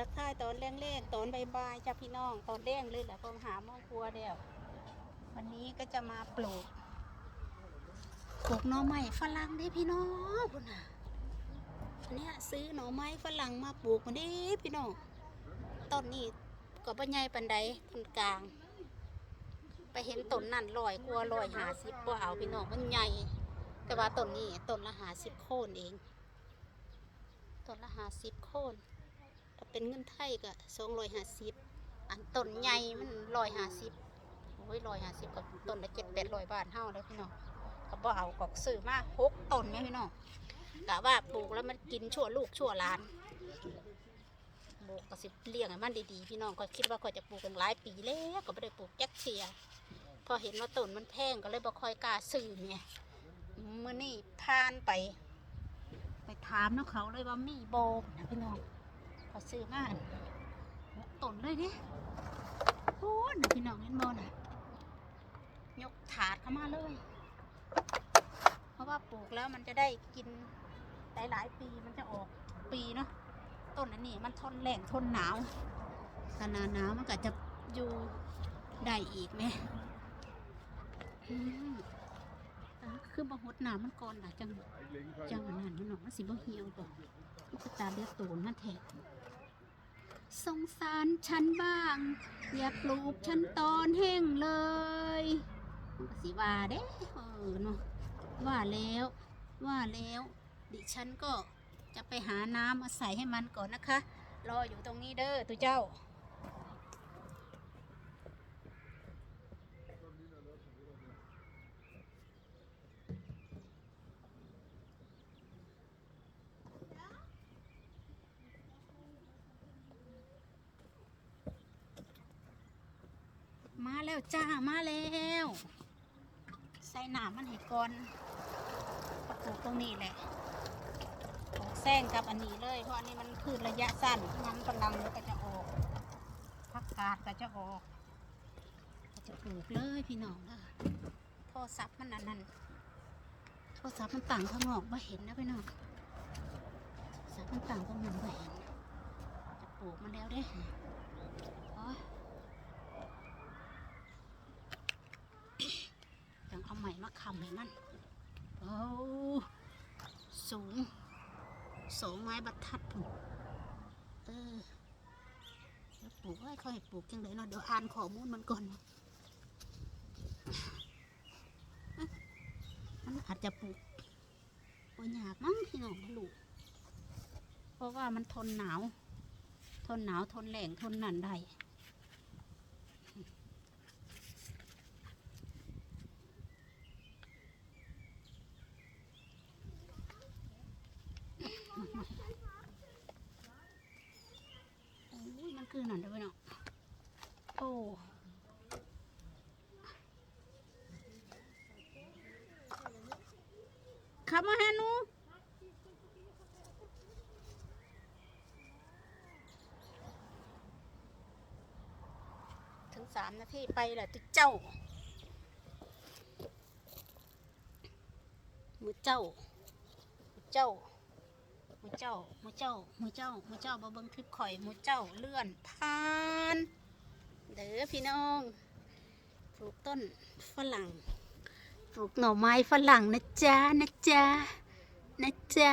ทักทายตอนแรกๆตอนบ่ายๆจ้าพี่น้องตอนแรกเลยแหละพอหาม้อครัวเดียววันนี้ก็จะมาปลูกปลูกหน่อไม้ฝรั่งด้พี่น้องพุ่นน่ะอันเนี้ยซื้อหน่อไม้ฝรั่งมาปลูกมาเด้พี่น้องต้นนี้ก็บ่ใหญ่ปันใดต้นกลาง ไปเห็นต้นนั่นลอยกลัวลอยหาสิบว่าเอาพี่น้องมันใหญ่แต่ว่าต้นนี้ต้นละหาสิบโค่นเองต้นละหาสิบโค่น เป็นเงินไทยก็สองร้อยห้าสิบอันต้นใหญ่มันร้อยห้าสิบโอ้ยร้อยห้าสิบกับต้นละเจ็ดแปดร้อยบาทเท่าเลยพี่น้องก็บ่เอากอกซื้อมาหกต้นไหมพี่น้องกะว่าปลูกแล้วมันกินชั่วลูกชั่วหลานปลูกก็สิเลี้ยงให้มันดีๆพี่น้องก็คิดว่าก็จะปลูกกันหลายปีแล้วก็ไม่ได้ปลูกแจ็คเทียพอเห็นว่าต้นมันแพงก็เลยบ่ค่อยกล้าซื้อเนี่ยมื่อนี่พานไป ไปถามน้องเขาเลยว่ามีโบนะพี่น้อง เขาซื้อมาอันต้นเลยนี่โอ้นะพี่น้องเห็นโบนะยกถาดเข้ามาเลย เพราะว่าปลูกแล้วมันจะได้กินหลายๆปีมันจะออกปีเนาะ ต้นอันนี้มันทนแรงทนหนาวถ้าหนาหนาวมันก็จะอยู่ได้อีกไหมอืมคือบะหดหน้ำมันก่อนล่ะจัง จังอันนั้นมันหนอกมันสิบ่เหี่ยวดอกมันก็ตาเลือดตูนนั่นแท้ สงสารฉันบ้าง อย่าปลูกฉันตอนแห้งเลยสิว่าเด้เออเนาะว่าแล้ว ว่าแล้ว ดิฉันก็จะไปหาน้ำมาใส่ให้มันก่อนนะคะ รออยู่ตรงนี้เด้อตัวเจ้า มา แล้วจ้ามาแล้ว ใส่หนามมันให้ก่อนปลูกตรงนี้แหละปลูกแซงกับอันนี้เลย เพราะอันนี้มันพืชระยะสั้นมันกำลังแล้วก็จะออกพักกาดก็จะออกก็จะปลูกเลยพี่น้องเด้อโทรศัพท์มันอันนั้นโทรศัพท์มันต่างข้างนอกไม่เห็นนะพี่น้องโทรศัพท์มันต่างข้างนอกไม่เห็นจะปลูกมันแล้วเด้โอ้ย ต้องเอาใหม่มา คำให้มันโอ้สูงสองไม้บรรทัดผมเออแล้วปลูกไว้ค่อยปลูกจังเลยเนาะเดี๋ยวอ่านข้อมูลมันก่อนมันอาจจะปลูกปัญยากมั้งพี่น้องนะลูกเพราะว่ามันทนหนาว ทนหนาวทนแรงทนนั่นได้ โอ้ยมัน คือหนันเด้วยเนาะโอ้ขับมาหานูถึงสามนาทีไปแหละตุ๊เจ้า มือเจ้ามือเจ้า มูเจ้ามูเจ้ามูเจ้ามูเจ้าบ่เบิ่งคลิปข่อยมูเจ้าเลื่อนผ่าน เด้อพี่น้องปลูกต้นฝรั่งปลูกหน่อไม้ฝรั่งนะจ๊ะนะจ๊ะนะจ๊ะ